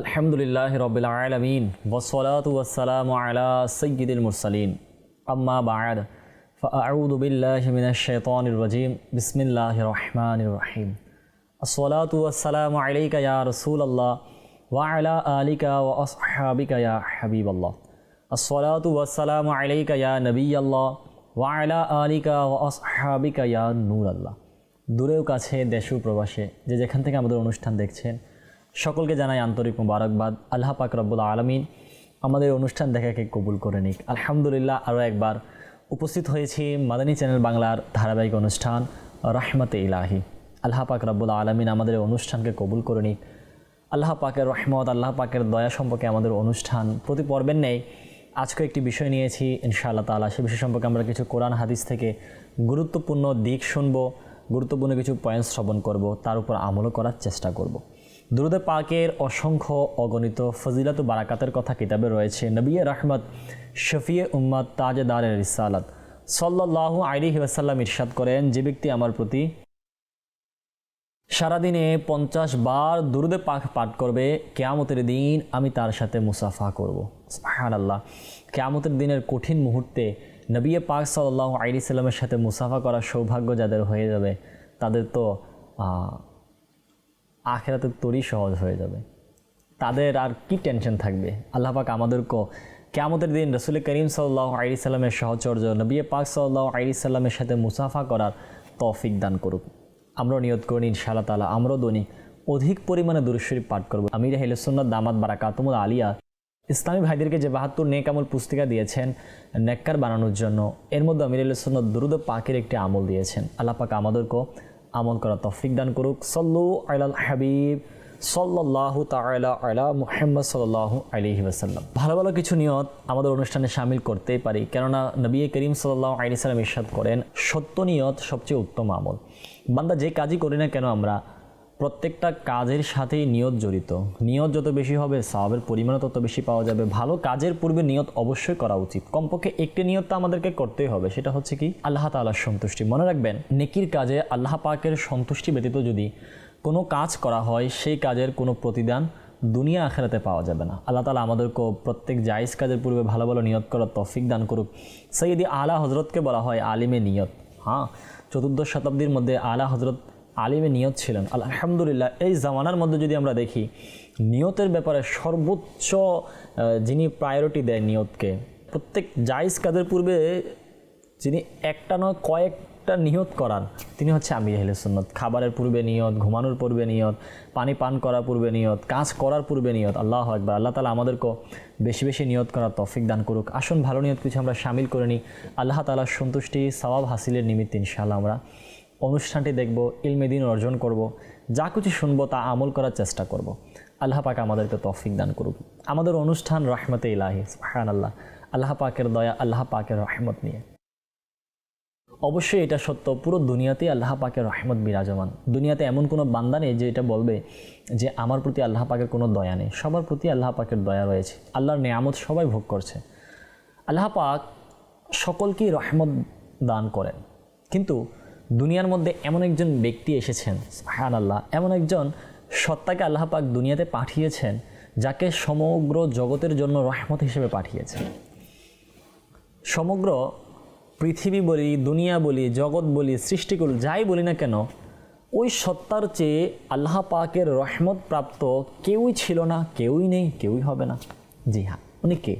আলহামদুলিল্লাহ রবিল আলমিন ওসলাত ওয়াসালাম আলা সৈয়দুল মুরসালিন আম্মা বাদ فأعوذ بالله من الشيطان الرجيم بسم الله الرحمن الرحيم الصلاة والسلام عليك يا رسول الله وعلى آلك وأصحابك يا حبيب الله الصلاة والسلام عليك يا نبي الله وعلى آلك وأصحابك يا نور الله দূরেও কাছে দেশ ও প্রবাসে যে যেখান থেকে আমাদের অনুষ্ঠান দেখছেন সকলকে জানাই আন্তরিক মুবারকবাদ। আল্লাহ পাক রব্বুল আলমিন আমাদের অনুষ্ঠান দেখাকে কবুল করে নিক। আলহামদুলিল্লাহ আরও একবার উপস্থিত হয়েছি মাদানী চ্যানেল বাংলার ধারাবাহিক অনুষ্ঠান রহমতে ইলাহি। আল্লাহ পাক রব্বুল আলমিন আমাদের অনুষ্ঠানকে কবুল করে নিক। আল্লাহ পাকের রহমত, আল্লাহ পাকের দয়া সম্পর্কে আমাদের অনুষ্ঠান প্রতি পর্বের নেই আজকে একটি বিষয় নিয়েছি, ইনশাআল্লাহ তালা সে বিষয় সম্পর্কে আমরা কিছু কোরআন, হাদিস থেকে গুরুত্বপূর্ণ দিক শুনব, গুরুত্বপূর্ণ কিছু পয়েন্ট শ্রবণ করব, তার উপর আমলও করার চেষ্টা করব। দুরুদে পাকের অসংখ্য অগণিত ফজিলাত বারাকাতের কথা কিতাবে রয়েছে। নবিয়ে রহমত, শফিয়ে উম্মদ তাজেদারের রিসালাত। সল্লাহ আইরি ওয়াসাল্লাম ইরশাদ করেন, যে ব্যক্তি আমার প্রতি সারাদিনে পঞ্চাশ বার দুরুদে পাক পাঠ করবে, কেয়ামতের দিন আমি তার সাথে মুসাফা করব। আল্লাহ কেয়ামতের দিনের কঠিন মুহূর্তে নবিয়ে পাক সাল্লাহ আলী সাল্লামের সাথে মুসাফা করার সৌভাগ্য যাদের হয়ে যাবে, তাদের তো আখেরাতের তরি সহজ হয়ে যাবে। তাদের আর কি টেনশন থাকবে? আল্লাহ পাক আমাদেরকেও কেয়ামতের দিন রসুল করিম সাল্লাহ আলী সাল্লামের সহচর্য, নবী পাক সাল্লাহ আলী সাল্লামের সাথে মুসাফা করার তৌফিক দান করুক। আমরাও নিয়ত করি, ইনশাআল্লাহ তালা আমরাও দৈনিক অধিক পরিমাণে দুরুশ্বরী পাঠ করব। আমির হেলসুন্নত দামাত বারাকাতমুল আলিয়া ইসলামী ভাইদেরকে যে বাহাত্তর নেকামল পুস্তিকা দিয়েছেন, নেককার বানানোর জন্য, এর মধ্যে আমির হেলসুন্নত দুরুদ পাকের একটি আমল দিয়েছেন। আল্লাহ পাক আমাদেরকেও আমল করা তফিক দান করুক। সল্লু আলাল হাবিব সল্লাহ তালা আলা মুহাম্মদ সাল্লাহ আলি ওসাল্লাম ভালো ভালো কিছু নিয়ত আমাদের অনুষ্ঠানে সামিল করতেই পারি, কেননা নবী করিম সাল্লাহ আলি সাল্লাম ইরশাদ করেন, সত্য নিয়ত সবচেয়ে উত্তম আমল। বান্দা যে কাজই করি না কেন আমরা প্রত্যেকটা কাজের সাথেই নিয়ত জড়িত। নিয়ত যত বেশি হবে সাহাবের পরিমাণও তত বেশি পাওয়া যাবে। ভালো কাজের পূর্বে নিয়ত অবশ্যই করা উচিত। কমপক্ষে একটি নিয়ত তো আমাদেরকে করতেই হবে, সেটা হচ্ছে কি? আল্লাহ তাল্লাহর সন্তুষ্টি। মনে রাখবেন, নেকির কাজে আল্লাহ পাকের সন্তুষ্টি ব্যতীত যদি কোনো কাজ করা হয়, সেই কাজের কোনো প্রতিদান দুনিয়া আখেরাতে পাওয়া যাবে না। আল্লাহ তালা আমাদেরকে প্রত্যেক জায়জ কাজের পূর্বে ভালো ভালো নিয়ত করার তফিক দান করুক। সৈয়দি আলা হজরতকে বলা হয় আলিমে নিয়ত। হ্যাঁ চতুর্দশ শতাব্দীর মধ্যে আলা হজরত আলিমে নিয়ত ছিলেন। আলহামদুলিল্লাহ, এই জামানার মধ্যে যদি আমরা দেখি, নিয়তের ব্যাপারে সর্বোচ্চ যিনি প্রায়োরিটি দেয় নিয়তকে, প্রত্যেক জায়জ কাদের পূর্বে যিনি একটা নয়, কয়েকটা নিয়ত করান, তিনি হচ্ছে আমির হেলে সুন্নত। খাবারের পূর্বে নিয়ত, ঘুমানোর পূর্বে নিয়ত, পানি পান করার পূর্বে নিয়ত, কাজ করার পূর্বে নিয়ত, আল্লাহ একবার আল্লাহ তালা আমাদেরকেও বেশি বেশি নিয়ত করার তফিক দান করুক। আসুন ভালো নিয়ত কিছু আমরা সামিল করে নিই। আল্লাহ তালার সন্তুষ্টি সবাব হাসিলের নিমিত্তে ইনশাআল্লাহ আমরা অনুষ্ঠানটি দেখব, ইলমে দিন অর্জন করব, যা কিছু শুনব তা আমল করার চেষ্টা করব। আল্লাহ পাক আমাদেরকে তৌফিক দান করুক। আমাদের অনুষ্ঠান রহমতে ইলাহি হান আল্লাহ আল্লাহ পাকের দয়া, আল্লাহ পাকের রহমত নিয়ে। অবশ্যই এটা সত্য, পুরো দুনিয়াতেই আল্লাহ পাকের রহমত বিরাজমান। দুনিয়াতে এমন কোনো বান্দা নেই যে এটা বলবে যে আমার প্রতি আল্লাহ পাকের কোনো দয়া নেই। সবার প্রতি আল্লাহ পাকের দয়া রয়েছে। আল্লাহর নেয়ামত সবাই ভোগ করছে। আল্লাহ পাক সকলকেই রহমত দান করেন। কিন্তু দুনিয়ার মধ্যে এমন একজন ব্যক্তি এসেছেন হায়ান আল্লাহ এমন একজন সত্তাকে আল্লাহ পাক দুনিয়াতে পাঠিয়েছেন, যাকে সমগ্র জগতের জন্য রহমত হিসেবে পাঠিয়েছেন। সমগ্র পৃথিবী বলি, দুনিয়া বলি, জগৎ বলি সৃষ্টিকুল যাই বলি না কেন, ওই সত্তার চেয়ে আল্লাহ পাকের রহমত প্রাপ্ত কেউই ছিল না, কেউই নেই, কেউই হবে না। জি হ্যাঁ উনি কে?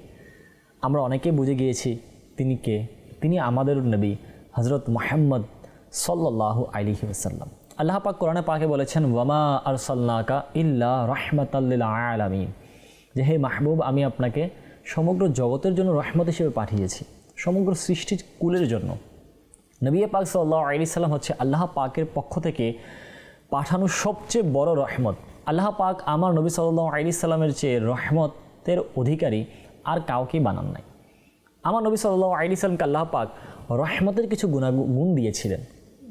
আমরা অনেকেই বুঝে গিয়েছি, তিনি কে? তিনি আমাদের নবী হজরত মোহাম্মদ সাল্লাহ আলিহি ওসাল্লাম আল্লাহ পাক কোরআনে পাকে বলেছেন, ওয়ামা আরসাল্লাকা ইল্লা রহমতাল্লিল আলামিন। যে হে মাহবুব, আমি আপনাকে সমগ্র জগতের জন্য রহমত হিসেবে পাঠিয়েছি, সমগ্র সৃষ্টির কুলের জন্য। নবী পাক সাল্লাহ আলি সাল্লাম হচ্ছে আল্লাহ পাকের পক্ষ থেকে পাঠানো সবচেয়ে বড় রহমত। আল্লাহ পাক আমার নবী সাল্লাহ আলি সাল্লামের চেয়ে রহমতের অধিকারী আর কাউকেই বানান নাই। আমার নবী সাল্লাহ আলি সাল্লামকে আল্লাহ পাক রহমতের কিছু গুণাগুণ দিয়েছিলেন।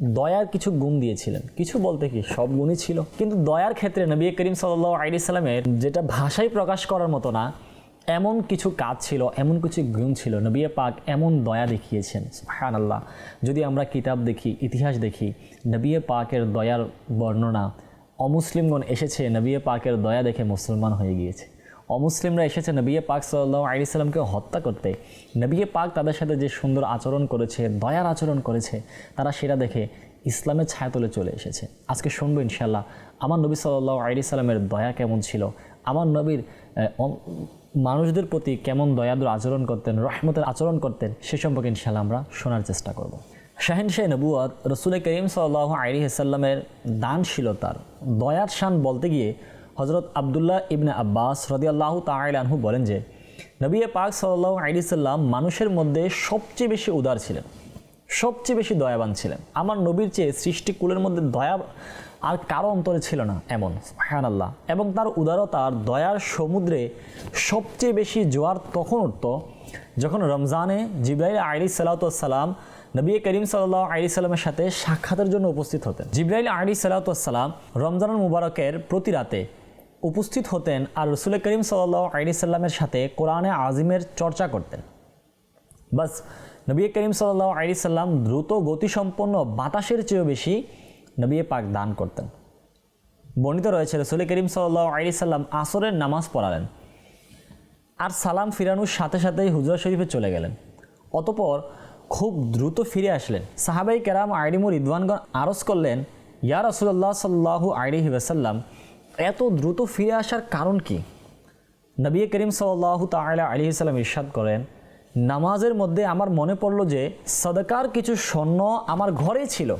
দয়ার কিছু গুণ দিয়েছিলেন। কিছু বলতে কি? সব গুণই ছিল। কিন্তু দয়ার ক্ষেত্রে নবী করিম সাল্লাহ আলি সাল্লামের যেটা ভাষায় প্রকাশ করার মতো না, এমন কিছু কাজ ছিল, এমন কিছু গুণ ছিল, নবী পাক এমন দয়া দেখিয়েছেন হান আল্লাহ যদি আমরা কিতাব দেখি, ইতিহাস দেখি, নবী পাকের দয়ার বর্ণনা অমুসলিমগণ এসেছে, নবী পাকের দয়া দেখে মুসলমান হয়ে গিয়েছে। অমুসলিমরা এসেছে নবী পাক সাল্লাহ আলিসাল্লামকে হত্যা করতে। নবী পাক তাদের সাথে যে সুন্দর আচরণ করেছে, দয়ার আচরণ করেছে, তারা সেটা দেখে ইসলামের ছায়াতলে চলে এসেছে। আজকে শুনব ইনশাল্লাহ আমার নবী সাল্লাহ আলি সাল্লামের দয়া কেমন ছিল? আমার নবীর মানুষদের প্রতি কেমন দয়াদুর আচরণ করতেন, রহমতের আচরণ করতেন, সে সম্পর্কে ইনশাল্লাহ আমরা শোনার চেষ্টা করব। শাহিন শাহ নবুয়াত রসুল করিম সাল্লাহ আলী সাল্লামের দানশীলতার, দয়ার শান বলতে গিয়ে হজরত আবদুল্লাহ ইবনে আব্বাস রদিয়াল্লাহ তাইলানহু বলেন যে, নবী পাক সাল্লাহ আলী সাল্লাম মানুষের মধ্যে সবচেয়ে বেশি উদার ছিলেন, সবচেয়ে বেশি দয়াবান ছিলেন। আমার নবীর চেয়ে সৃষ্টিকুলের মধ্যে দয়া আর কারও অন্তরে ছিল না এমন হ্যান আল্লাহ এবং তার উদারতার দয়ার সমুদ্রে সবচেয়ে বেশি জোয়ার তখন উঠত যখন রমজানে জিব্রাইল আলী সালাতাম নবী করিম সাল্লাহ আলী সাল্লামের সাথে সাক্ষাতের জন্য উপস্থিত হতেন। জিব্রাইল আলী সালাতাম রমজানুল মুবারকের প্রতি রাতে উপস্থিত হতেন আর রসুল করিম সাল্লাহ আলী সাল্লামের সাথে কোরআনে আজিমের চর্চা করতেন। বাস, নবী করিম সাল্লাহ আলী সাল্লাম দ্রুত গতিসম্পন্ন বাতাসের চেয়েও বেশি নবী পাক দান করতেন। বর্ণিত রয়েছে রসুল করিম সাল্লাহ আলী সাল্লাম আসরের নামাজ পড়ালেন আর সালাম ফিরানোর সাথে সাথেই হুজরা শরীফে চলে গেলেন। অতপর খুব দ্রুত ফিরে আসলেন। সাহাবাই কেরাম আইডিমুর ইদওয়ানগণ আরজ করলেন, ইয়া রসুল্লাহ সাল্লাহু আইডিহি ওয়াসাল্লাম এত দ্রুত ফিরে আসার কারণ কি? নবী করিম সাল্লাহ তালা আলী সাল্লাম ইরশাদ করেন, নামাজের মধ্যে আমার মনে পড়ল যে সদকার কিছু স্বর্ণ আমার ঘরেই ছিল।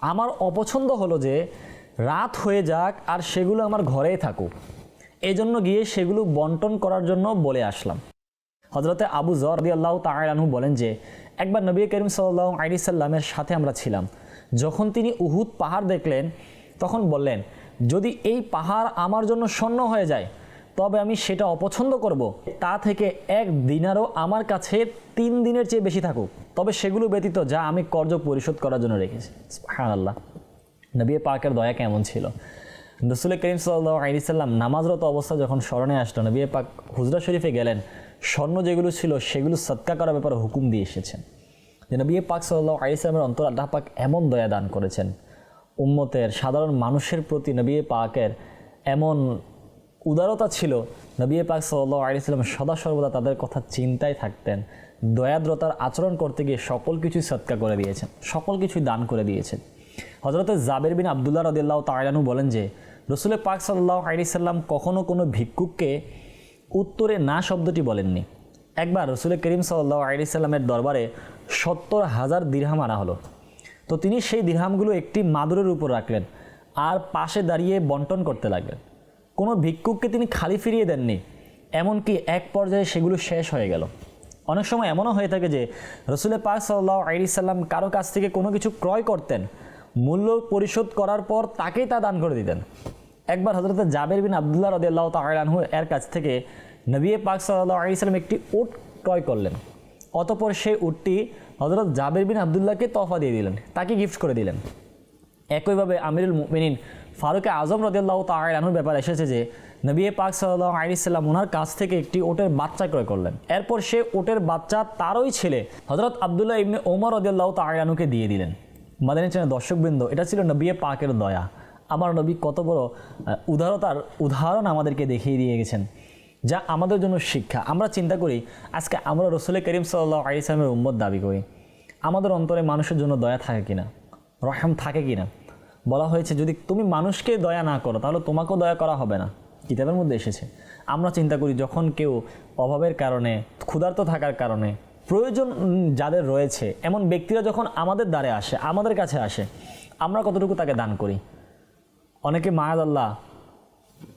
আমার অপছন্দ হলো যে রাত হয়ে যাক আর সেগুলো আমার ঘরেই থাকুক। এজন্য গিয়ে সেগুলো বন্টন করার জন্য বলে আসলাম। হজরতে আবু জরদি আল্লাহ তাহু বলেন যে, একবার নবী করিম সাল্লাহ আলী সাল্লামের সাথে আমরা ছিলাম। যখন তিনি উহুদ পাহাড় দেখলেন, তখন বললেন যদি এই পাহাড় আমার জন্য স্বর্ণ হয়ে যায়, তবে আমি সেটা অপছন্দ করব। তা থেকে এক দিনারও আমার কাছে তিন দিনের চেয়ে বেশি থাকুক। তবে সেগুলো ব্যতীত যা আমি কর্জ পরিশোধ করার জন্য রেখেছি। হ্যাঁ আল্লাহ নবী পাকের দয়া কেমন ছিল? রসুল করিম সাল্লাহ আলিসাল্লাম নামাজরত অবস্থা যখন স্মরণে আসলো, নবী পাক হুজরা শরীফে গেলেন। স্বর্ণ যেগুলো ছিল, সেগুলো সৎকা করার ব্যাপারে হুকুম দিয়ে এসেছেন। যে নবী পাক সাল্লাহ আলিসাল্লামের অন্তর আল্লাহ পাক এমন দয়া দান করেছেন। উম্মতের সাধারণ মানুষের প্রতি নবী পাকের এমন উদারতা ছিল, নবী পাক সাল্লাহ আলিয়াল্লাম সদা সর্বদা তাদের কথা চিন্তায় থাকতেন, দয়াদ্রতার আচরণ করতে গিয়ে সকল কিছুই সৎকা করে দিয়েছেন, সকল কিছুই দান করে দিয়েছেন। হজরত জাবের বিন আবদুল্লাহ রদিল্লাহ তাইলানু বলেন যে রসুলের পাক সাল্লাহ আলিয়াল্লাম কখনও কোনো ভিক্ষুককে উত্তরে না শব্দটি বলেননি। একবার রসুলের করিম সাল্লাহ আলিয়াল্লামের দরবারে সত্তর হাজার দিরহাম আনা হলো। তো তিনি সেই দিরহামগুলো একটি মাদুরের উপর রাখলেন আর পাশে দাঁড়িয়ে বন্টন করতে লাগলেন। কোনো ভিক্ষুককে তিনি খালি ফিরিয়ে দেননি, এমনকি এক পর্যায়ে সেগুলো শেষ হয়ে গেল। অনেক সময় এমনও হয়ে থাকে যে রসুলের পাক সাল্লাহ আলি সাল্লাম কারও কাছ থেকে কোনো কিছু ক্রয় করতেন, মূল্য পরিশোধ করার পর তাকেই তা দান করে দিতেন। একবার হজরত জাবের বিন আবদুল্লাহ রদিয়াল্লাহ তালানহু এর কাছ থেকে নবী পাক সাল্লাহ আলি সাল্লাম একটি উট ক্রয় করলেন। অতপর সেই উটটি হজরত জাবের বিন আবদুল্লাহকে তফা দিয়ে দিলেন, তাকে গিফট করে দিলেন। একইভাবে আমিরুল মুমিনিন ফারুকে আজম রদিয়াল্লাহ তালাহুর ব্যাপার এসেছে যে, নবী পাক সাল্লাহ আলিসাল্লাম ওনার কাছ থেকে একটি ওটের বাচ্চা ক্রয় করলেন। এরপর সে ওটের বাচ্চা তারই ছেলে হজরত আবদুল্লাহ ইবনে ওমর রদিয়াল্লাহ তালাহুকে দিয়ে দিলেন। মাদানী চ্যানেল দর্শকবৃন্দ, এটা ছিল নবী পাকের দয়া। আমার নবী কত বড় উদারতার উদাহরণ আমাদেরকে দেখিয়ে দিয়ে গেছেন। যা আমাদের জন্য শিক্ষা। আমরা চিন্তা করি, আজকে আমরা রসুল করিম সাল্লাহ আলিসালামের উম্মত দাবি করি। আমাদের অন্তরে মানুষের জন্য দয়া থাকে কিনা? রহম থাকে কিনা? বলা হয়েছে, যদি তুমি মানুষকে দয়া না করো, তাহলে তোমাকেও দয়া করা হবে না। কিতাবের মধ্যে এসেছে। আমরা চিন্তা করি, যখন কেউ অভাবের কারণে, ক্ষুধার্ত থাকার কারণে, প্রয়োজন যাদের রয়েছে, এমন ব্যক্তিরা যখন আমাদের দ্বারে আসে, আমাদের কাছে আসে, আমরা কতটুকু তাকে দান করি? অনেকে মায়াদ আল্লাহ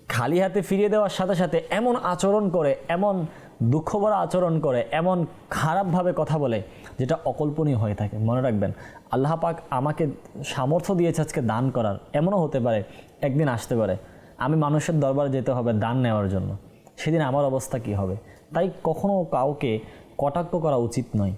খালি হাতে ফিরিয়ে দেওয়ার সাথে সাথে এমন আচরণ করে, এমন দুঃখ ভরা আচরণ করে, এমন খারাপভাবে কথা বলে, যেটা অকল্পনীয় হয়ে থাকে। মনে রাখবেন, আল্লাহ পাক আমাকে সামর্থ্য দিয়েছে আজকে দান করার। এমনও হতে পারে, একদিন আসতে পারে। আমি মানুষের দরবারে যেতে হবে দান নেওয়ার জন্য। সেদিন আমার অবস্থা কি হবে? তাই কখনো কাউকে কটাক্ষ করা উচিত নয়।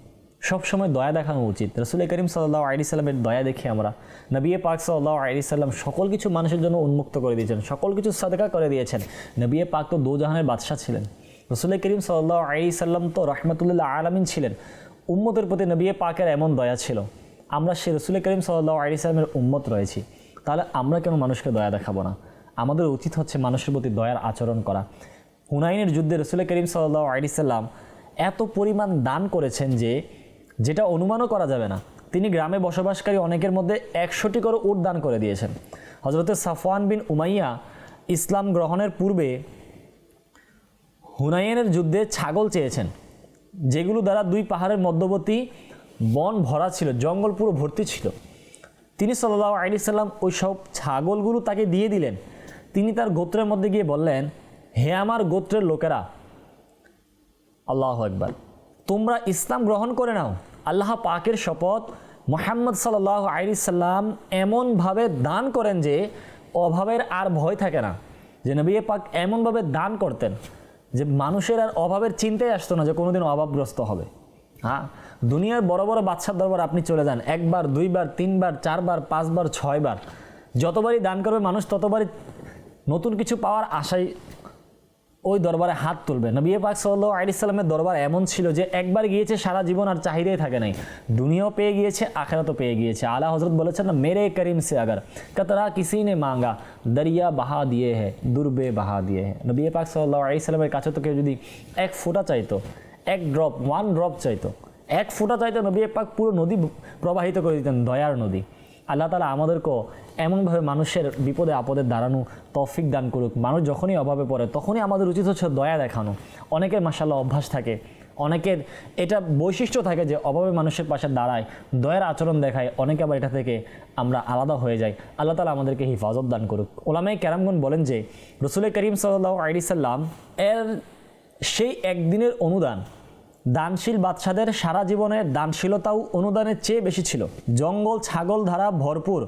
সবসময় দয়া দেখানো উচিত। রসুল করিম সাল্লাহ আলি সাল্লামের দয়া দেখে আমরা নবী পাক সাল্লাহ আলি সাল্লাম সকল কিছু মানুষের জন্য উন্মুক্ত করে দিয়েছেন, সকল কিছু সাদকা করে দিয়েছেন। নবী পাক তো দোজাহানের বাদশাহ ছিলেন। রসুল করিম সাল্লাহ আলি সাল্লাম তো রহমতুল্লাহ আলমিন ছিলেন। উম্মতের প্রতি নবী পাকের এমন দয়া ছিল, আমরা সে রসুল করিম সাল্লাহ আলি সাল্লামের উম্মত রয়েছি, তাহলে আমরা কেন মানুষকে দয়া দেখাবো না? আমাদের উচিত হচ্ছে মানুষের প্রতি দয়ার আচরণ করা। হুনাইনের যুদ্ধে রসুল করিম সাল্লাহ আলিসাল্লাম এত পরিমাণ দান করেছেন যে যেটা অনুমানও করা যাবে না। তিনি গ্রামে বসবাসকারী অনেকের মধ্যে একশোটি করে উট দান করে দিয়েছেন। হজরতে সাফওয়ান বিন উমাইয়া ইসলাম গ্রহণের পূর্বে হুনাইনের যুদ্ধে ছাগল চেয়েছেন, যেগুলো দ্বারা দুই পাহাড়ের মধ্যবর্তী বন ভরা ছিল, জঙ্গল পুরো ভর্তি ছিল। তিনি সাল্লাহ আলি সাল্লাম ওই সব ছাগলগুলো তাকে দিয়ে দিলেন। তিনি তার গোত্রের মধ্যে গিয়ে বললেন, হে আমার গোত্রের লোকেরা, আল্লাহ একবার তোমরা ইসলাম গ্রহণ করে নাও। আল্লাহ পাকের শপথ মোহাম্মদ সাল্লাহ আলি সাল্লাম এমনভাবে দান করেন যে অভাবের আর ভয় থাকে না। যে নবী পাক এমনভাবে দান করতেন যে মানুষের আর অভাবের চিন্তাই আসতো না যে কোনোদিন অভাবগ্রস্ত হবে। হ্যাঁ? দুনিয়ার বড় বড় বাচ্চার দরবার আপনি চলে যান, একবার, দুইবার, তিনবার, চারবার, পাঁচবার, ছয়বার। যতবারই দান করবে মানুষ ততবারই নতুন কিছু পাওয়ার আশায় ওই দরবারে হাত তুলবে। নবী পাক সাল্লাহ আলি সাল্লামের দরবার এমন ছিল যে একবার গিয়েছে, সারা জীবন আর চাহিদাই থাকে নাই। দুনিয়াও পেয়ে গিয়েছে, আখেরাতও পেয়ে গিয়েছে। আলা হজরত বলেছেন না মেরে করিম সে আগার, কতরা কিসি নে মাঙ্গা, দরিয়া বাহা দিয়ে হে, দুর্বে বাহা দিয়ে হে। নবী পাক সাল্লাহ আলি সাল্লামের কাছে তো কেউ যদি এক ফোঁটা চাইতো, এক ড্রপ, ওয়ান ড্রপ চাইতো, এক ফোঁটা চাইতো, নবী পাক পুরো নদী প্রবাহিত করে দিতেন, দয়ার নদী। আল্লাহ তালা আমাদেরকেও এমনভাবে মানুষের বিপদে, আপদে দাঁড়ানো তৌফিক দান করুক। মানুষ যখনই অভাবে পড়ে, তখনই আমাদের উচিত হচ্ছে দয়া দেখানো। অনেকের মাসাল্লাহ অভ্যাস থাকে, অনেকের এটা বৈশিষ্ট্য থাকে যে অভাবে মানুষের পাশে দাঁড়ায়, দয়ার আচরণ দেখায়, অনেকে আবার এটা থেকে আমরা আলাদা হয়ে যাই। আল্লাহ তালা আমাদেরকে হিফাজত দান করুক। ওলামাই ক্যারামগন বলেন যে রসুল করিম সাল্লাহ আলি সাল্লাম এর সেই একদিনের অনুদান দানশীল বাদশাদের সারা জীবনের দানশীলতাও অনুদানের চেয়ে বেশি ছিল। জঙ্গল ছাগল ধারা ভরপুর।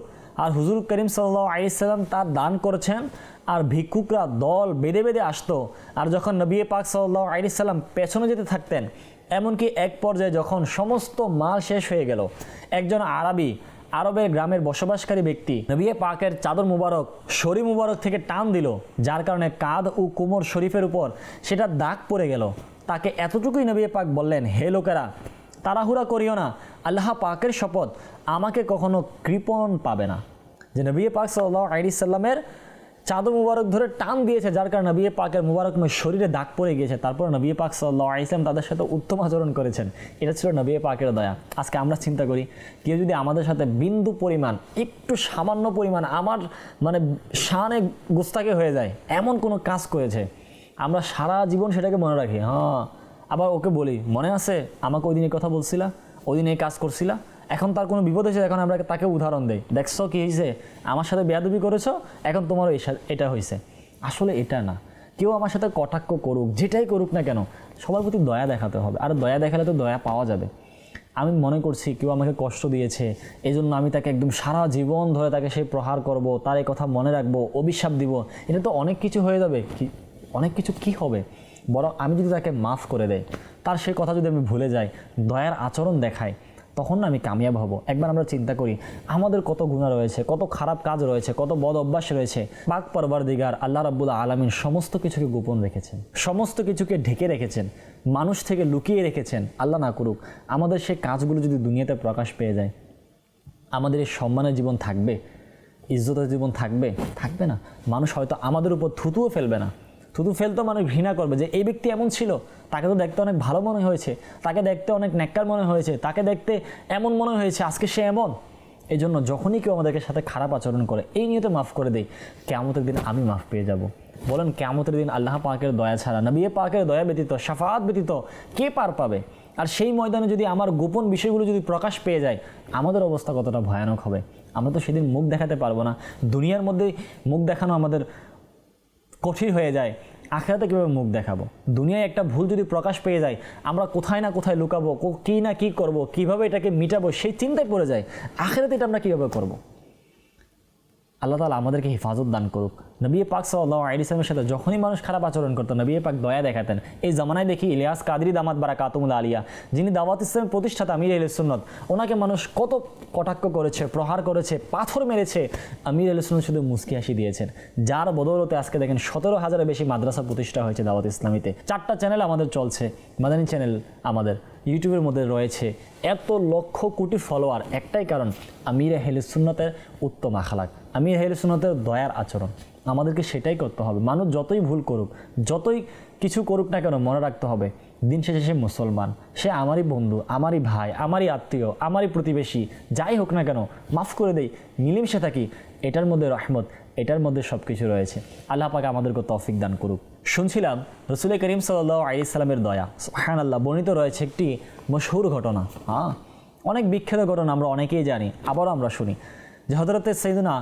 আর হুজুর করিম সাল্লাহ আলিয়াল্লাম তার দান করেছেন আর ভিক্ষুকরা দল বেঁধে বেঁধে আসতো। আর যখন নবী পাক সাল্লাহ আলিয়াল্লাম পেছনে যেতে থাকতেন, এমনকি এক পর্যায়ে যখন সমস্ত মাল শেষ হয়ে গেল, একজন আরবি আরবের গ্রামের বসবাসকারী ব্যক্তি নবী পাকের চাদর মুবারক, শরি মুবারক থেকে টান দিল, যার কারণে কাঁধ ও কোমর শরীফের উপর সেটা দাগ পড়ে গেল। তাকে এতটুকুই নবী পাক বললেন, হে লোকেরা, তাড়াহুড়া করিও না। আল্লাহ পাকের শপথ আমাকে কখনো কৃপণ পাবে না। যে নবী পাক সাল্লাহ আলি সাল্লামের চাদর মুবারক ধরে টান দিয়েছে, যার কারণে নবী পাকের মুবারকময় শরীরে দাগ পড়ে গিয়েছে। তারপর নবী পাক সাল্লাহ ইসলাম তাদের সাথে উত্তম আচরণ করেছেন। এটা ছিল নবী পাকের দয়া। আজকে আমরা চিন্তা করি, কেউ যদি আমাদের সাথে বিন্দু পরিমাণ, একটু সামান্য পরিমাণ আমার মানে শানে গুস্তাকে হয়ে যায়, এমন কোনো কাজ করেছে আমরা সারা জীবন সেটাকে মনে রাখি হ্যাঁ। আবার ওকে বলি, মনে আছে? আমাকে ওই দিন এই কথা বলছিলা ওই দিন এই কাজ করছিলা। এখন তার কোনো বিপদ হয়েছে, এখন আমরা তাকে উদাহরণ দেই। দেখছ কি হয়েছে আমার সাথে বেয়াদবি করেছ, এখন তোমারও এটা হয়েছে। আসলে এটা না। কেউ আমার সাথে কটাক্ষ করুক, যেটাই করুক না কেন, সবার প্রতি দয়া দেখাতে হবে। আর দয়া দেখালে তো দয়া পাওয়া যাবে। আমি মনে করছি কেউ আমাকে কষ্ট দিয়েছে এই জন্য আমি তাকে একদম সারা জীবন ধরে তাকে সেই প্রহার করব, তার এই কথা মনে রাখব, অভিশাপ দিব। এটা তো অনেক কিছু হয়ে যাবে, কি অনেক কিছু কি হবে? বরং আমি যদি তাকে মাফ করে দেয় তার সেই কথা যদি আমি ভুলে যাই, দয়ার আচরণ দেখাই, তখন না আমি কামিয়াব হব। একবার আমরা চিন্তা করি, আমাদের কত গুণা রয়েছে, কত খারাপ কাজ রয়েছে, কত বদ অভ্যাস রয়েছে। পাক পরবার দিগার আল্লাহ রাবুল আলমিন সমস্ত কিছুকে গোপন রেখেছেন, সমস্ত কিছুকে ঢেকে রেখেছেন, মানুষ থেকে লুকিয়ে রেখেছেন, আল্লাহ না করুক। আমাদের সেই কাজগুলো যদি দুনিয়াতে প্রকাশ পেয়ে যায়, আমাদের এই সম্মানের জীবন থাকবে, ইজ্জতের জীবন থাকবে? থাকবে না। মানুষ হয়তো আমাদের উপর থুতুও ফেলবে না। থুতু ফেলতো মানুষ ঘৃণা করবে। যে এই ব্যক্তি এমন ছিল, তাকে তো দেখতে অনেক ভালো মনে হয়েছে, তাকে দেখতে অনেক ন্যাক্কার মনে হয়েছে, তাকে দেখতে এমন মনে হয়েছে, আজকে সে এমন। এই জন্য যখনই কেউ আমাদেরকে সাথে খারাপ আচরণ করে, এই নিয়ে তো মাফ করে দেই। কেমতের দিন আমি মাফ পেয়ে যাব। বলেন কেমতের দিন আল্লাহ পাকের দয়া ছাড়া নবী পাকের দয়া ব্যতীত সাফাত ব্যতীত কে পার পাবে? আর সেই ময়দানে যদি আমার গোপন বিষয়গুলো যদি প্রকাশ পেয়ে যায়, আমাদের অবস্থা কতটা ভয়ানক হবে? আমরা তো সেদিন মুখ দেখাতে পারব না। দুনিয়ার মধ্যে মুখ দেখানো আমাদের কঠিন হয়ে যায়। আখেরাতে কীভাবে মুখ দেখাবো? দুনিয়ায় একটা ভুল যদি প্রকাশ পেয়ে যায়, আমরা কোথায় না কোথায় লুকাবো, কী না কী করব, কীভাবে এটাকে মিটাবো, সেই চিন্তায় পড়ে যায়। আখেরাতে এটা আমরা কীভাবে করব? আল্লাহ তালা আমাদেরকে হেফাজত দান করুক। নবী পাক সাল্লাহ আলিসলামের সাথে যখনই মানুষ খারাপ আচরণ করতো, নবী পাক দয়া দেখাতেন। এই জামানায় দেখি ইলিয়াস কাদরি দামাত বারা কাতুমুল আলিয়া, যিনি দাওয়াত ইসলামের প্রতিষ্ঠাতা আমির সুন্নত, ওনাকে মানুষ কত কটাক্ষ করেছে, প্রহার করেছে, পাথর মেরেছে, আমির সুন্নত শুধু মুস্কি হাসি দিয়েছেন। যার বদৌলতে আজকে দেখেন সতেরো হাজারের বেশি মাদ্রাসা প্রতিষ্ঠা হয়েছে দাওয়াত ইসলামীতে। চারটা চ্যানেল আমাদের চলছে, মাদানী চ্যানেল আমাদের। ইউটিউবের মধ্যে রয়েছে এত লক্ষ কোটি ফলোয়ার একটাই কারণ, আমির হেলে সুন্নতের উত্তম আখালাক, আমির হেলে সুন্নতের দয়ার আচরণ। আমাদেরকে সেটাই করতে হবে। মানুষ যতই ভুল করুক, যতই কিছু করুক না কেন, মনে রাখতে হবে, দিন শেষে সে মুসলমান, সে আমারই বন্ধু, আমারই ভাই, আমারই আত্মীয়, আমারই প্রতিবেশী, যাই হোক না কেন, মাফ করে দেই, মিলেমিশে থাকি, এটার মধ্যে রহমত। এটার মধ্যে সব কিছু রয়েছে। আল্লাহ পাকে আমাদেরকে তৌফিক দান করুক। শুনছিলাম রসুল করিম সাল্লাহ আলিয়াল্লামের দয়া। হ্যাঁ আল্লাহ বর্ণিত রয়েছে একটি মশহুর ঘটনা। হ্যাঁ অনেক বিখ্যাত ঘটনা আমরা অনেকেই জানি, আবারও আমরা শুনি। যে হজরতে সৈদনা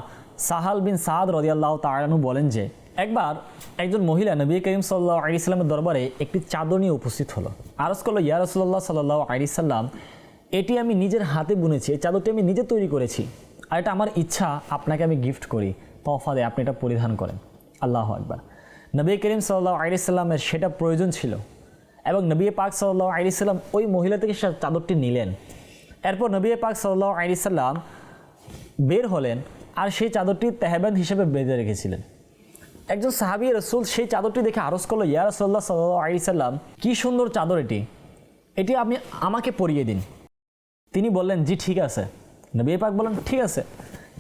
সাহাল বিন সাদ রদিয়াল্লাহ তারানু বলেন যে, একবার একজন মহিলা নবী করিম সাল্লাহ আলিয়াল্লামের দরবারে একটি চাদর নিয়ে উপস্থিত হলো। আরজ করল, ইয়া রসুল্লাহ সাল্লাহ আলিয়াল্লাম এটি আমি নিজের হাতে বুনেছি, এই চাদরটি আমি নিজে তৈরি করেছি। আর এটা আমার ইচ্ছা, আপনাকে আমি গিফট করি। তফা দেয় আপনি এটা পরিধান করেন। আল্লাহ একবার নবী করিম সাল্লাহ আলিয়াল্লামের সেটা প্রয়োজন ছিল এবং নবী পাক সাল্লাহ আলিয়াল্লাম ওই মহিলা থেকে সে চাদরটি নিলেন। এরপর নবী পাক সাল্লাহ আলিয়াল্লাম বের হলেন আর সেই চাদরটি তেহবান হিসেবে বেঁধে রেখেছিলেন। একজন সাহাবি রসুল সেই চাদরটি দেখে আরজ করল, ইয়া রসল্লাহ সাল্লাহ আলিয়াল্লাম কী সুন্দর চাদর এটি। এটি আপনি আমাকে পরিয়ে দিন। তিনি বললেন, জি, ঠিক আছে। নবী পাক বলেন ঠিক আছে।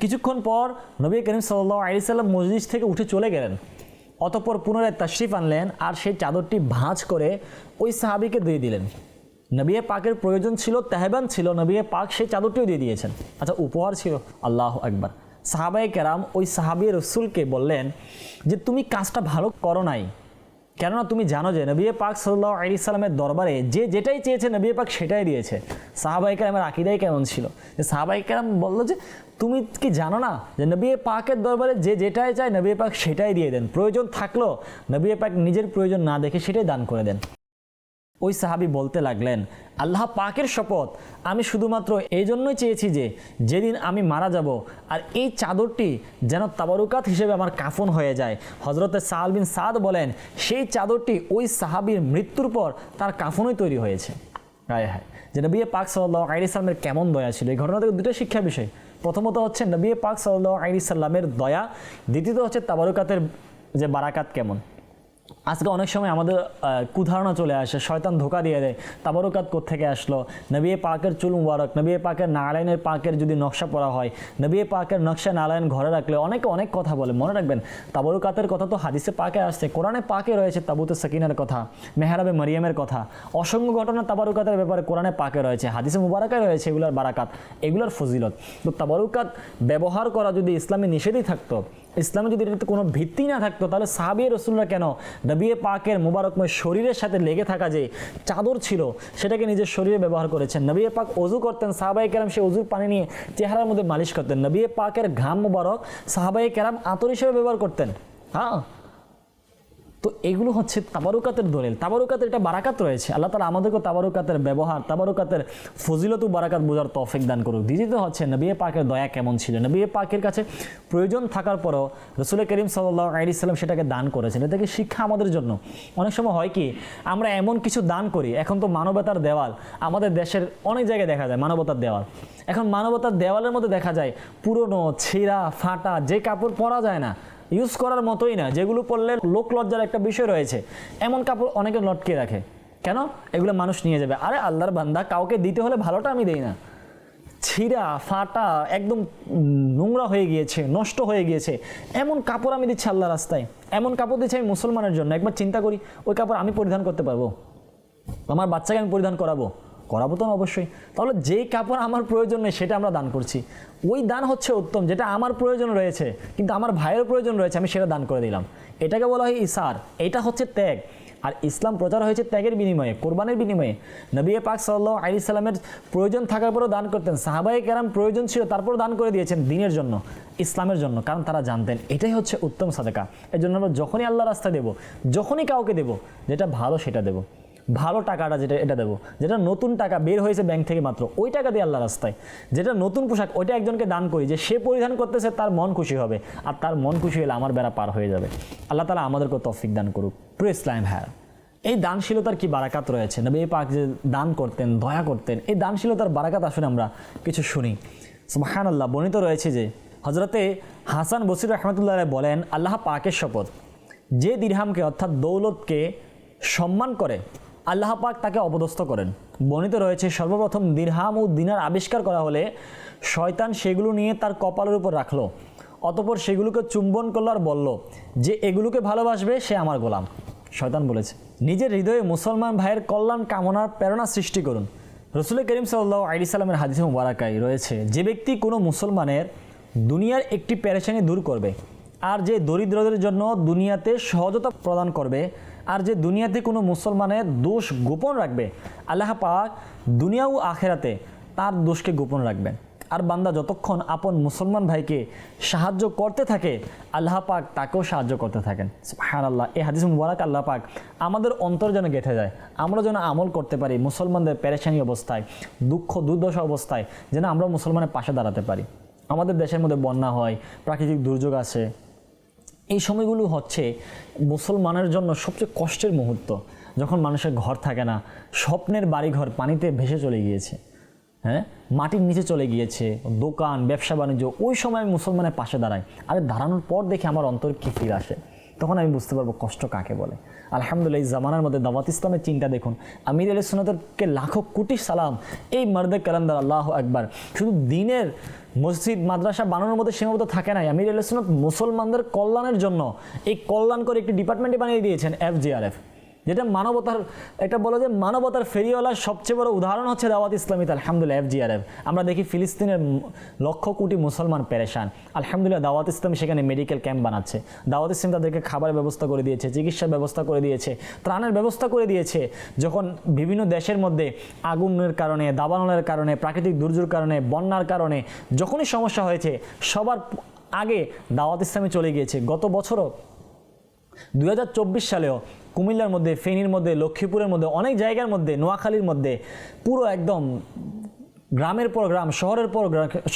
কিছুক্ষণ পর নবী করিম সাল্লাহ আলিয়াল্লাম মসজিদ থেকে উঠে চলে গেলেন। অতপর পুনরায় তাশরিফ আনলেন আর সেই চাদরটি ভাঁজ করে ওই সাহাবিকে দিয়ে দিলেন। নবী পাকের প্রয়োজন ছিল, তেহবান ছিল, নবী পাক সেই চাদরটিও দিয়ে দিয়েছেন। আচ্ছা উপহার ছিল। আল্লাহ একবার সাহাবাই কেরাম ওই সাহাবি রসুলকে বললেন যে, তুমি কাজটা ভালো করো নাই। কেননা তুমি জানো যে নবী পাক সাল্লাহ আলি সাল্লামের দরবারে যে যেটাই চেয়েছে নবী পাক সেটাই দিয়েছে। সাহাবাই কালামের আকিদাই কেমন ছিল? যে সাহাবাই কালাম বলল যে, তুমি কি জানো না যে নবী পাকের দরবারে যে যেটাই চায় নবী পাক সেটাই দিয়ে দেন। প্রয়োজন থাকলেও নবী পাক নিজের প্রয়োজন না দেখে সেটাই দান করে দেন। ওই সাহাবি বলতে লাগলেন, আল্লাহ পাকের শপথ। আমি শুধুমাত্র এই জন্যই চেয়েছি যে, যেদিন আমি মারা যাব আর এই চাদরটি যেন তাবারুকাত হিসেবে আমার কাফন হয়ে যায়। হজরতে সাহাল বিন সাদ বলেন, সেই চাদরটি ওই সাহাবির মৃত্যুর পর তার কাফনই তৈরি হয়েছে। হায় হায়। যে নবী পাক সাল্লাহ আইরি সাল্লামের কেমন দয়া ছিল। এই ঘটনা থেকে দুটো শিক্ষা বিষয়। প্রথমত হচ্ছে, নবী পাক সাল্লাহ আইরি সাল্লামের দয়া। দ্বিতীয়ত হচ্ছে, তাবারুকাতের যে বারাকাত কেমন। আজকে অনেক সময় আমাদের কুধারণা চলে আসে, শয়তান ধোকা দিয়ে দেয়। তাবারুকাত থেকে আসলো? নবী পাকের চুল মুবারক, নবী পাকের নারায়ণের পাকের যদি নকশা পড়া হয়, নবী পাকের নকশা নারায়ণ ঘরে রাখলে অনেকে অনেক কথা বলে, মনে রাখবেন, তাবারুকাতের কথা তো হাদিসে পাকে আসছে, কোরআনে পাকে রয়েছে তাবুতে সাকিনার কথা, মেহরাবে মারিয়ামের কথা। অসংখ্য ঘটনা তাবারুকাতের ব্যাপারে কোরআনে পাকে রয়েছে, হাদিসে মুবারকে রয়েছে এগুলোর বারাকাত, এগুলোর ফজিলত। তো তাবারুকাত ব্যবহার করা যদি ইসলামে নিষেধই থাকতো, ইসলামে যদি এটাতে কোনো ভিত্তি না থাকতো, তাহলে সাহাবি রসুলরা কেন নবী পাকের মুবারকময় শরীরের সাথে লেগে থাকা যে চাদর ছিল, সেটাকে নিজের শরীরে ব্যবহার করেছেন। নবিয়ে পাক অজু করতেন সাহাবাই কেরাম সে অজুর পানি নিয়ে চেহারার মধ্যে মালিশ করতেন। নবিয়ে পাকের ঘাম মুবারক সাহাবাই কেরাম আতর হিসেবে ব্যবহার করতেন। হ্যাঁ তো এগুলো হচ্ছে তাবারুকাতের দলিল। তাবারুকাতের একটা বারাকাত রয়েছে। আল্লাহ তালা আমাদেরকে তাবারুকাতের ব্যবহার, তাবারুকাতের ফজিলত বারাকাত বোঝার তৌফিক দান করুক। দ্বিতীয়ত হচ্ছে নবী পাকের দয়া কেমন ছিল? নবী পাকের কাছে প্রয়োজন থাকার পরও রসুল করিম সাল্লাহ আলী সাল্লাম সেটাকে দান করেছেন। এটা থেকে শিক্ষা আমাদের জন্য। অনেক সময় হয় কি, আমরা এমন কিছু দান করি, এখন তো মানবতার দেওয়াল। আমাদের দেশের অনেক জায়গায় দেখা যায় মানবতার দেওয়াল। এখন মানবতার দেওয়ালের মধ্যে দেখা যায় পুরনো, ছেঁড়া, ফাটা, যে কাপড় পরা যায় না ইউজ করার মতোই না, যেগুলো পরলে লোক লজ্জার একটা বিষয় রয়েছে। এমন কাপড় অনেকে লটকে রাখে। কেন? এগুলো মানুষ নিয়ে যাবে। আরে আল্লাহর বান্দা, কাউকে দিতে হলে ভালোটা আমি দেই না। ছিঁড়া, ফাটা, একদম নোংরা হয়ে গিয়েছে, নষ্ট হয়ে গিয়েছে। এমন কাপড় আমি দিচ্ছি আল্লাহ রাস্তায়। এমন কাপড় দিচ্ছি আমি মুসলমানের জন্য। একবার চিন্তা করি, ওই কাপড় আমি পরিধান করতে পারব? আমার বাচ্চাকে আমি পরিধান করাবো? করাবো তো না অবশ্যই। তাহলে যেই কাপড় আমার প্রয়োজন নেই, সেটা আমরা দান করছি। ওই দান হচ্ছে উত্তম, যেটা আমার প্রয়োজন রয়েছে, কিন্তু আমার ভাইয়ের প্রয়োজন রয়েছে, আমি সেটা দান করে দিলাম। এটাকে বলা হয় ইসার, এটা হচ্ছে ত্যাগ। আর ইসলাম প্রচার হয়েছে ত্যাগের বিনিময়ে, কোরবানের বিনিময়ে। নবী পাক সাল্লাহ আলি সাল্লামের প্রয়োজন থাকার পরেও দান করতেন। সাহাবাই কেরাম প্রয়োজন ছিল, তারপরও দান করে দিয়েছেন দিনের জন্য, ইসলামের জন্য, কারণ তারা জানতেন, এটাই হচ্ছে উত্তম সাদেকা। এই জন্য আমরা যখনই আল্লাহ রাস্তা দেব, যখনই কাউকে দেব, যেটা ভালো সেটা দেবো। ভালো টাকাটা যেটা, এটা দেবো। যেটা নতুন টাকা বের হয়েছে ব্যাংক থেকে মাত্র, ওই টাকা দিয়ে আল্লাহ রাস্তায়। যেটা নতুন পোশাক, ওইটা একজনকে দান করি যে সে পরিধান করতেছে, তার মন খুশি হবে। আর তার মন খুশি হলে আমার বেড়া পার হয়ে যাবে। আল্লাহ তালা আমাদেরকে তফিক দান করুক। প্রিয় ইসলাম হ্যাঁ এই দানশীলতার কি বারাকাত রয়েছে? নবী পাক যে দান করতেন, দয়া করতেন, এই দানশীলতার বারাকাত আসলে আমরা কিছু শুনি। সুবাহান আল্লাহ বর্ণিত রয়েছে যে হজরতে হাসান বসির রহমতুল্লাহ বলেন, আল্লাহ পাকের শপথ, যে দিরহামকে অর্থাৎ দৌলতকে সম্মান করে আল্লাহ পাক তাকে অপদস্থ করেন। বর্ণিত রয়েছে, সর্বপ্রথম দিরহাম ও দিনার আবিষ্কার করা হলে শয়তান সেগুলো নিয়ে তার কপালের উপর রাখল। অতপর সেগুলোকে চুম্বন করল আর বলল, যে এগুলোকে ভালোবাসবে, সে আমার গোলাম। শয়তান বলেছে, নিজের হৃদয়ে মুসলমান ভাইয়ের কল্যাণ কামনার প্রেরণা সৃষ্টি করুন। রসুল করিম সাল্লাহ আলি সাল্লামের হাদিস মুবারাকাই রয়েছে, যে ব্যক্তি কোনো মুসলমানের দুনিয়ার একটি পেরেশানি দূর করবে, আর যে দরিদ্রদের জন্য দুনিয়াতে সহজতা প্রদান করবে আর যে দুনিয়াতে কোনো মুসলমানের দোষ গোপন রাখবে, আল্লাহ পাক দুনিয়া ও আখেরাতে তার দোষকে গোপন রাখবেন। আর বান্দা যতক্ষণ আপন মুসলমান ভাইকে সাহায্য করতে থাকে, আল্লাহ পাক তাকেও সাহায্য করতে থাকেন। হ্যাঁ আল্লাহ এই হাদিস মুবারক আল্লাহ পাক আমাদের অন্তর যেন গেঁথে যায়, আমরা যেন আমল করতে পারি মুসলমানদের পেরেশানি অবস্থায়, দুঃখ দুর্দশা অবস্থায়, যেন আমরা মুসলমানের পাশে দাঁড়াতে পারি। আমাদের দেশের মধ্যে বন্যা হয়, প্রাকৃতিক দুর্যোগ আসে এই সময়গুলো হচ্ছে মুসলমানের জন্য সবচেয়ে কষ্টের মুহূর্ত। যখন মানুষের ঘর থাকে না, স্বপ্নের বাড়িঘর পানিতে ভেসে চলে গিয়েছে। হ্যাঁ? মাটির নিচে চলে গিয়েছে, দোকান, ব্যবসা, বাণিজ্য, ওই সময় মুসলমানের পাশে দাঁড়ায়। আর দাঁড়ানোর পর দেখে আমার অন্তর কি ফিরে আসে। তখন আমি বুঝতে পারব কষ্ট কাকে বলে। আলহামদুলিল্লাহ জামানার মধ্যে দাওয়াত ইসলামের চিন্তা দেখুন। আমির আলী সোনাদকে লাখো কোটি সালাম, এই মার্দে কালান্দার আল্লাহ একবার শুধু দিনের মসজিদ, মাদ্রাসা বানানোর মধ্যে সীমাবদ্ধ থাকে নাই। আমির আলী সোনাদ মুসলমানদের কল্যাণের জন্য এই কল্যাণ করে একটি ডিপার্টমেন্টে বানিয়ে দিয়েছেন এফজিআরএফ যেটা মানবতার একটা বলো যে মানবতার ফেরিওয়ালার সবচেয়ে বড় উদাহরণ হচ্ছে দাওয়াত ইসলামিত আলহামদুলিল্লাহ এফজিআরএফ আমরা দেখি ফিলিস্তিনের লক্ষ কোটি মুসলমান পেরেশান। আলহামদুলিল্লাহ, দাওয়াত ইসলাম সেখানে মেডিকেল ক্যাম্প বানাচ্ছে। দাওয়াত ইসলাম তাদেরকে খাবারের ব্যবস্থা করে দিয়েছে, চিকিৎসার ব্যবস্থা করে দিয়েছে, ত্রাণের ব্যবস্থা করে দিয়েছে। যখন বিভিন্ন দেশের মধ্যে আগুনের কারণে, দাবানলের কারণে, প্রাকৃতিক দুর্যোগের কারণে, বন্যার কারণে যখনই সমস্যা হয়েছে, সবার আগে দাওয়াত ইসলামে চলে গিয়েছে। গত বছরও দু হাজার চব্বিশ সালেও কুমিল্লার মধ্যে ফেনীর মধ্যে লক্ষ্মীপুরের মধ্যে অনেক জায়গার মধ্যে নোয়াখালীর মধ্যে পুরো একদম গ্রামের পর গ্রাম, শহরের পর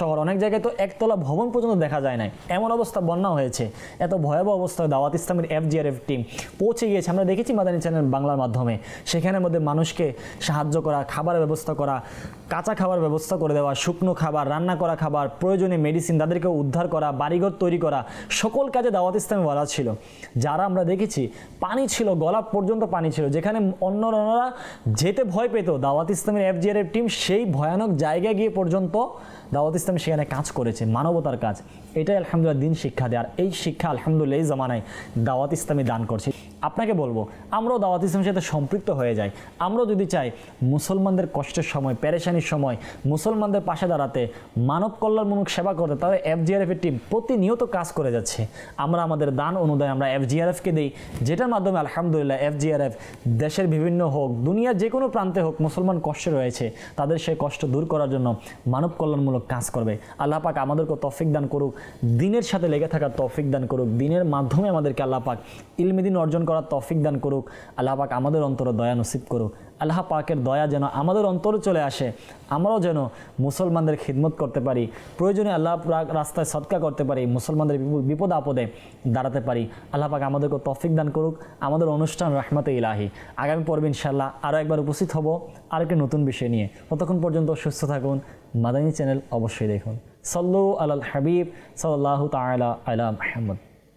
শহর, অনেক জায়গায় তো একতলা ভবন পর্যন্ত দেখা যায় নাই। এমন অবস্থা বন্যা হয়েছে। এত ভয়াবহ অবস্থায় দাওয়াত ইসলামের এফজিআরএফ টিম পৌঁছে গিয়েছে। আমরা দেখেছি মাদানী চ্যানেল বাংলার মাধ্যমে। সেখানের মধ্যে মানুষকে সাহায্য করা, খাবারের ব্যবস্থা করা, কাঁচা খাবার ব্যবস্থা করে দেওয়া, শুকনো খাবার, রান্না করা খাবার প্রয়োজনে মেডিসিন তাদেরকে উদ্ধার করা, বাড়িঘর তৈরি করা, সকল কাজে দাওয়াত ইসলামে বলা ছিল। যারা আমরা দেখেছি, পানি ছিল, গলা পর্যন্ত পানি ছিল। যেখানে অন্য অন্যরা যেতে ভয় পেত। দাওয়াত ইসলামের এফজিআরএফ টিম সেই ভয়ানক জায়গায় গিয়ে পর্যন্ত দাওয়াত ইসলাম সেখানে কাজ করেছে, মানবতার কাজ। এটাই আলহামদুলিল্লাহ দিন শিক্ষা দেয়। আর এই শিক্ষা আলহামদুলিল্লাহ এই জামানায় দাওয়াত ইসলামী দান করছে। আপনাকে বলব, আমরাও দাওয়াত ইসলামের সাথে সম্পৃক্ত হয়ে যাই। আমরাও যদি চাই মুসলমানদের কষ্টের সময়, পেরেশানির সময়, মুসলমানদের পাশে দাঁড়াতে মানব কল্যাণমূলক সেবা করতে, তাহলে এফজিআরএফ এর টিম প্রতিনিয়ত কাজ করে যাচ্ছে। আমরা আমাদের দান অনুদান আমরা এফজিআরএফকে দিই, যেটার মাধ্যমে আলহামদুলিল্লাহ এফজিআরএফ দেশের বিভিন্ন হোক, দুনিয়ার যে কোনো প্রান্তে হোক মুসলমান কষ্টে রয়েছে, তাদের সেই কষ্ট দূর করার জন্য মানব কল্যাণমূলক কাজ করবে। আল্লাহ পাক আমাদেরকে তফিক দান করুক, দিনের সাথে লেগে থাকার তফিক দান করুক, দিনের মাধ্যমে আমাদেরকে আল্লাহ পাক ইলমিদিন অর্জন করার তফিক দান করুক, আল্লাহ পাক আমাদের অন্তর দয়া নসিব করুক। আল্লাহ পাকের দয়া যেন আমাদের অন্তরে চলে আসে, আমরাও যেন মুসলমানদের খিদমত করতে পারি, প্রয়োজনে আল্লাহ রাস্তায় সৎকা করতে পারি, মুসলমানদের বিপ- বিপদ আপদে দাঁড়াতে পারি। আল্লাহ পাক আমাদেরকে তৌফিক দান করুক, আমাদের অনুষ্ঠান রহমতে ইলাহি। আগামী পর্বে ইনশাল্লাহ আরও একবার উপস্থিত হব আর আরেকটি নতুন বিষয় নিয়ে। ততক্ষণ পর্যন্ত সুস্থ থাকুন, মাদানী চ্যানেল অবশ্যই দেখুন। সল্লু আলাল হাবিব সাল্লাহ তালা আলা মাহমদ